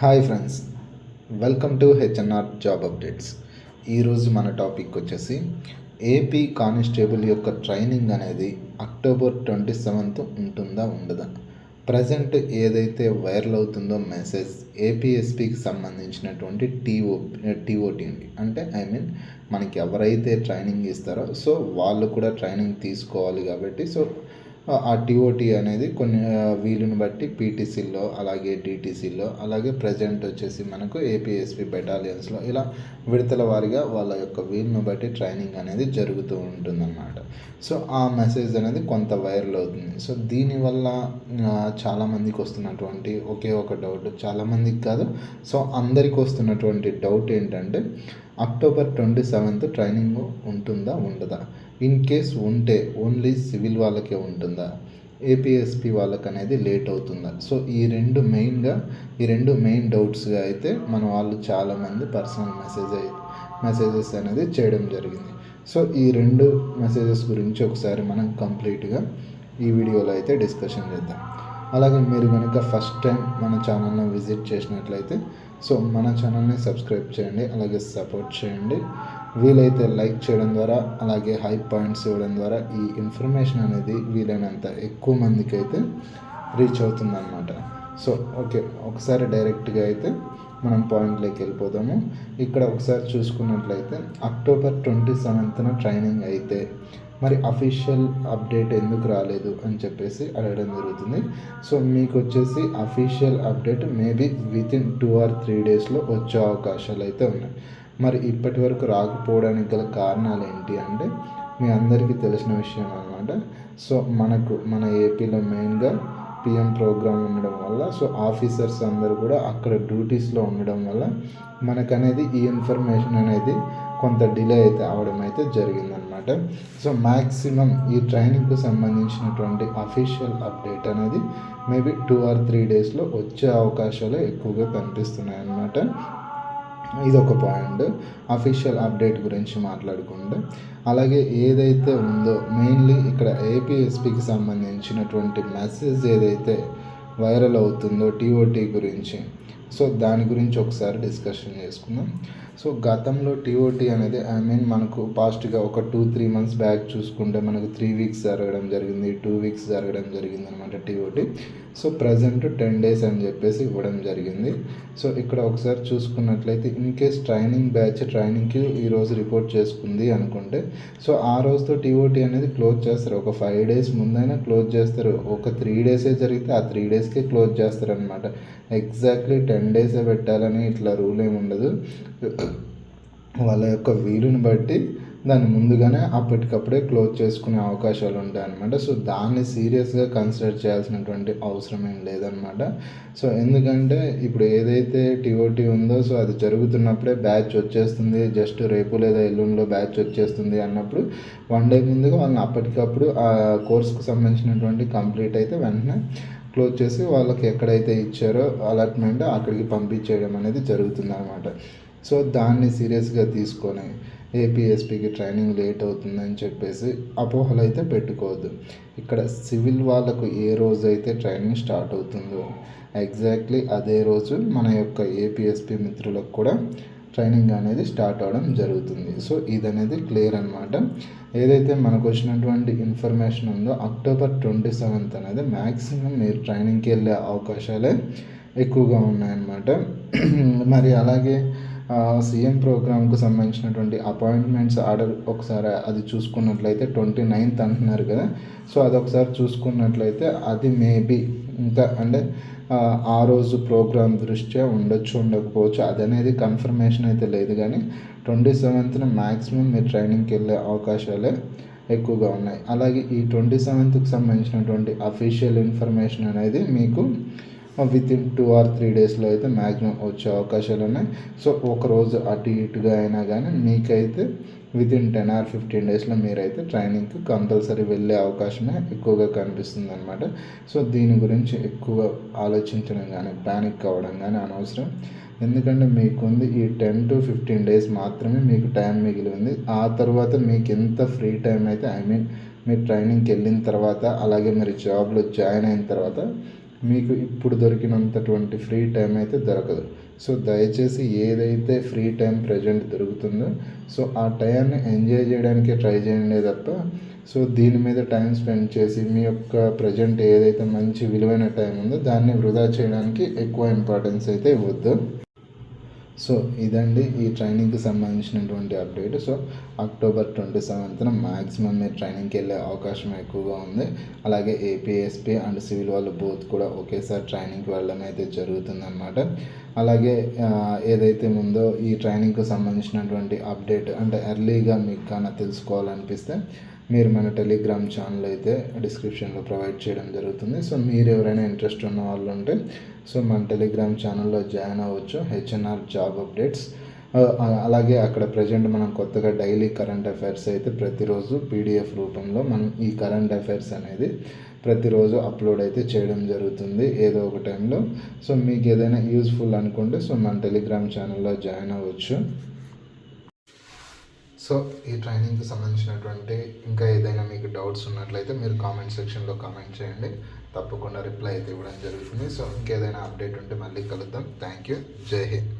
Hi friends welcome to HNR job updates. ఈరోజు మన topic వచ్చేసి ఏపీ కానిస్టేబుల్ యొక్క ట్రైనింగ్ అనేది అక్టోబర్ ట్వంటీ సెవెంత్ ఉంటుందా ఉండదా? ప్రజెంట్ ఏదైతే వైరల్ అవుతుందో మెసేజ్ ఏపీఎస్పికి సంబంధించినటువంటి టీఓ టీఓటీ అండి. అంటే ఐ మీన్ మనకి ఎవరైతే ట్రైనింగ్ ఇస్తారో సో వాళ్ళు కూడా ట్రైనింగ్ తీసుకోవాలి కాబట్టి సో ఆ టీఓటీ అనేది కొన్ని వీలుని బట్టి పీటీసీలో అలాగే టీటీసీలో అలాగే ప్రజెంట్ వచ్చేసి మనకు ఏపీఎస్పీ బెటాలియన్స్లో ఇలా విడతల వారిగా వాళ్ళ యొక్క వీలును బట్టి ట్రైనింగ్ అనేది జరుగుతూ ఉంటుందన్నమాట. సో ఆ మెసేజ్ అనేది కొంత వైరల్ అవుతుంది. సో దీనివల్ల చాలామందికి వస్తున్నటువంటి ఒకే ఒక డౌట్ చాలామందికి కాదు. సో అందరికి వస్తున్నటువంటి డౌట్ ఏంటంటే అక్టోబర్ ట్వంటీ సెవెంత్ ట్రైనింగ్ ఉంటుందా ఉండదా? ఇన్ కేస్ ఉంటే ఓన్లీ సివిల్ వాళ్ళకే ఉంటుందా? ఏపీఎస్పి వాళ్ళకి అనేది లేట్ అవుతుందా? సో ఈ రెండు మెయిన్గా ఈ రెండు మెయిన్ డౌట్స్గా అయితే మన వాళ్ళు చాలామంది పర్సనల్ మెసేజ్ మెసేజెస్ అనేది చేయడం జరిగింది. సో ఈ రెండు మెసేజెస్ గురించి ఒకసారి మనం కంప్లీట్గా ఈ వీడియోలో అయితే డిస్కషన్ చేద్దాం. అలాగే మీరు కనుక ఫస్ట్ టైం మన ఛానల్ని విజిట్ చేసినట్లయితే సో మన ఛానల్ని సబ్స్క్రైబ్ చేయండి అలాగే సపోర్ట్ చేయండి. వీలైతే లైక్ చేయడం ద్వారా అలాగే హై పాయింట్స్ ఇవ్వడం ద్వారా ఈ ఇన్ఫర్మేషన్ అనేది వీలైనంత ఎక్కువ మందికి అయితే రీచ్ అవుతుందన్నమాట. సో ఓకే ఒకసారి డైరెక్ట్గా అయితే మనం పాయింట్లోకి వెళ్ళిపోదాము. ఇక్కడ ఒకసారి చూసుకున్నట్లయితే అక్టోబర్ ట్వంటీ సెవెంత్న ట్రైనింగ్ అయితే మరి అఫీషియల్ అప్డేట్ ఎందుకు రాలేదు అని చెప్పేసి అడగడం జరుగుతుంది. సో మీకు వచ్చేసి official update maybe within two or three డేస్లో వచ్చే అవకాశాలు అయితే ఉన్నాయి. మరి ఇప్పటి వరకు రాకపోవడానికి గల కారణాలు ఏంటి అంటే మీ అందరికీ తెలిసిన విషయం అనమాట సో మనకు మన ఏపీలో మెయిన్గా పిఎం ప్రోగ్రామ్ ఉండడం వల్ల సో ఆఫీసర్స్ అందరూ కూడా అక్కడ డ్యూటీస్లో ఉండడం వల్ల మనకనేది ఈ ఇన్ఫర్మేషన్ అనేది కొంత డిలే అయితే అవడం అయితే జరిగిందనమాట సో మ్యాక్సిమం ఈ ట్రైనింగ్కు సంబంధించినటువంటి అఫీషియల్ అప్డేట్ అనేది మేబీ టూ ఆర్ త్రీ డేస్లో వచ్చే అవకాశాలు ఎక్కువగా కనిపిస్తున్నాయి అన్నమాట ఇది ఒక పాయింట్. అఫీషియల్ అప్డేట్ గురించి మాట్లాడుకుంటే. అలాగే ఏదైతే ఉందో మెయిన్లీ ఇక్కడ ఏపీఎస్పికి సంబంధించినటువంటి మెసేజ్ ఏదైతే వైరల్ అవుతుందో టీఓటీ గురించి సో దాని గురించి ఒకసారి డిస్కషన్ చేసుకుందాం. సో గతంలో టీఓటీ అనేది ఐ మీన్ మనకు పాస్ట్గా ఒక టూ త్రీ మంత్స్ బ్యాక్ చూసుకుంటే మనకు త్రీ వీక్స్ జరగడం జరిగింది టూ వీక్స్ జరగడం జరిగింది అనమాట TOT so present ten days అని చెప్పేసి ఇవ్వడం జరిగింది. సో ఇక్కడ ఒకసారి చూసుకున్నట్లయితే ఇన్ కేస్ ట్రైనింగ్ బ్యాచ్ ట్రైనింగ్కి ఈరోజు రిపోర్ట్ చేసుకుంది అనుకుంటే సో ఆ రోజుతో టీఓటీ అనేది క్లోజ్ చేస్తారు. ఒక ఫైవ్ డేస్ ముందైనా క్లోజ్ చేస్తారు. ఒక త్రీ డేసే జరిగితే ఆ త్రీ డేస్కే క్లోజ్ చేస్తారు అనమాట ఎగ్జాక్ట్లీ టెన్ డేసే పెట్టాలని ఇట్లా రూల్ ఏమి ఉండదు. వాళ్ళ యొక్క వీలుని బట్టి దాన్ని ముందుగానే అప్పటికప్పుడే క్లోజ్ చేసుకునే అవకాశాలు ఉంటాయి అనమాట సో దాన్ని సీరియస్గా కన్సిడర్ చేయాల్సినటువంటి అవసరం ఏం లేదనమాట సో ఎందుకంటే ఇప్పుడు ఏదైతే టీఓటీ ఉందో సో అది జరుగుతున్నప్పుడే బ్యాచ్ వచ్చేస్తుంది. జస్ట్ రేపు లేదా ఎల్లుండిలో బ్యాచ్ వచ్చేస్తుంది అన్నప్పుడు వన్ డే ముందుగా వాళ్ళని అప్పటికప్పుడు ఆ కోర్సుకు సంబంధించినటువంటి కంప్లీట్ అయితే వెంటనే క్లోజ్ చేసి వాళ్ళకి ఎక్కడైతే ఇచ్చారో అలాట్మెంట్ అక్కడికి పంపించేయడం అనేది జరుగుతుంది అనమాట సో దాన్ని సీరియస్గా తీసుకొని ఏపీఎస్పికి ట్రైనింగ్ లేట్ అవుతుందని చెప్పేసి అపోహలు అయితే పెట్టుకోవద్దు. ఇక్కడ సివిల్ వాళ్ళకు ఏ రోజు అయితే ట్రైనింగ్ స్టార్ట్ అవుతుందో ఎగ్జాక్ట్లీ అదే రోజు మన యొక్క ఏపీఎస్పి మిత్రులకు కూడా ట్రైనింగ్ అనేది స్టార్ట్ అవడం జరుగుతుంది. సో ఇది అనేది క్లియర్ అనమాట ఏదైతే మనకు వచ్చినటువంటి ఇన్ఫర్మేషన్ ఉందో అక్టోబర్ ట్వంటీ సెవెంత్ అనేది మ్యాక్సిమం మీరు ట్రైనింగ్కి వెళ్ళే అవకాశాలే ఎక్కువగా ఉన్నాయన్నమాట. మరి అలాగే సీఎం ప్రోగ్రామ్కు సంబంధించినటువంటి అపాయింట్మెంట్స్ ఆర్డర్ ఒకసారి అది చూసుకున్నట్లయితే ట్వంటీ నైన్త్ అంటున్నారు కదా. సో అది ఒకసారి చూసుకున్నట్లయితే అది మేబీ ఇంకా అంటే ఆ, రోజు ప్రోగ్రామ్ దృష్ట్యా ఉండొచ్చు ఉండకపోవచ్చు అది అనేది కన్ఫర్మేషన్ అయితే లేదు కానీ ట్వంటీ సెవెంత్న మ్యాక్సిమం మీరు ట్రైనింగ్కి వెళ్ళే అవకాశాలే ఎక్కువగా ఉన్నాయి. అలాగే ఈ ట్వంటీ సెవెంత్కి సంబంధించినటువంటి అఫీషియల్ ఇన్ఫర్మేషన్ అనేది మీకు with in two or three డేస్లో అయితే మ్యాక్సిమం వచ్చే అవకాశాలు ఉన్నాయి. సో ఒకరోజు అటు ఇటుగా అయినా కానీ మీకైతే with in ten or fifteen డేస్లో మీరైతే ట్రైనింగ్కి కంపల్సరీ వెళ్ళే అవకాశమే ఎక్కువగా కనిపిస్తుంది అనమాట సో దీని గురించి ఎక్కువ ఆలోచించడం కానీ ప్యానిక్ అవ్వడం కానీ అనవసరం. ఎందుకంటే మీకుంది ఈ టెన్ టు ఫిఫ్టీన్ డేస్ మాత్రమే మీకు టైం మిగిలి ఉంది ఆ తర్వాత మీకు ఎంత ఫ్రీ టైం అయితే ఐ మీన్ మీరు ట్రైనింగ్కి వెళ్ళిన తర్వాత అలాగే మీరు జాబ్లో జాయిన్ అయిన తర్వాత మీకు ఇప్పుడు దొరికినంతటువంటి ఫ్రీ టైం అయితే దొరకదు. సో దయచేసి ఏదైతే ఫ్రీ టైం ప్రజెంట్ దొరుకుతుందో సో ఆ టైంని ఎంజాయ్ చేయడానికి ట్రై చేయండి తప్ప సో దీని మీద టైం స్పెండ్ చేసి మీ యొక్క ప్రజెంట్ ఏదైతే మంచి విలువైన టైం ఉందో దాన్ని వృధా చేయడానికి ఎక్కువ ఇంపార్టెన్స్ అయితే ఇవ్వద్దు. సో ఇదండి ఈ ట్రైనింగ్కి సంబంధించినటువంటి అప్డేట్. సో అక్టోబర్ ట్వంటీ సెవెంత్న మ్యాక్సిమం మీరు ట్రైనింగ్కి వెళ్ళే అవకాశం ఎక్కువగా ఉంది. అలాగే ఏపీఎస్పీ అండ్ సివిల్ వాళ్ళు బోత్ కూడా ఒకేసారి ట్రైనింగ్కి వెళ్ళడం అయితే జరుగుతుందన్నమాట. అలాగే ఏదైతే ఉందో ఈ ట్రైనింగ్కి సంబంధించినటువంటి అప్డేట్ అంటే ఎర్లీగా మీకు కన్నా తెలుసుకోవాలనిపిస్తే మీరు మన టెలిగ్రామ్ ఛానల్ అయితే డిస్క్రిప్షన్లో ప్రొవైడ్ చేయడం జరుగుతుంది. సో మీరు ఎవరైనా ఇంట్రెస్ట్ ఉన్న వాళ్ళు ఉంటే సో మన టెలిగ్రామ్ ఛానల్లో జాయిన్ అవ్వచ్చు. హెచ్ఎన్ఆర్ జాబ్ అప్డేట్స్ అలాగే అక్కడ ప్రజెంట్ మనం కొత్తగా డైలీ కరెంట్ అఫైర్స్ అయితే ప్రతిరోజు పీడిఎఫ్ రూపంలో మనం ఈ కరెంట్ అఫైర్స్ అనేది ప్రతిరోజు అప్లోడ్ అయితే చేయడం జరుగుతుంది ఏదో ఒక టైంలో సో మీకు ఏదైనా యూస్ఫుల్ అనుకుంటే సో మన టెలిగ్రామ్ ఛానల్లో జాయిన్ అవ్వచ్చు. సో ఈ ట్రైనింగ్కి సంబంధించినటువంటి ఇంకా ఏదైనా మీకు డౌట్స్ ఉన్నట్లయితే మీరు కామెంట్ సెక్షన్లో కామెంట్ చేయండి. తప్పకుండా రిప్లై అయితే ఇవ్వడం జరుగుతుంది. సో ఇంకేదైనా అప్డేట్ ఉంటే మళ్ళీ కలుద్దాం. థ్యాంక్ యూ జై హింద్.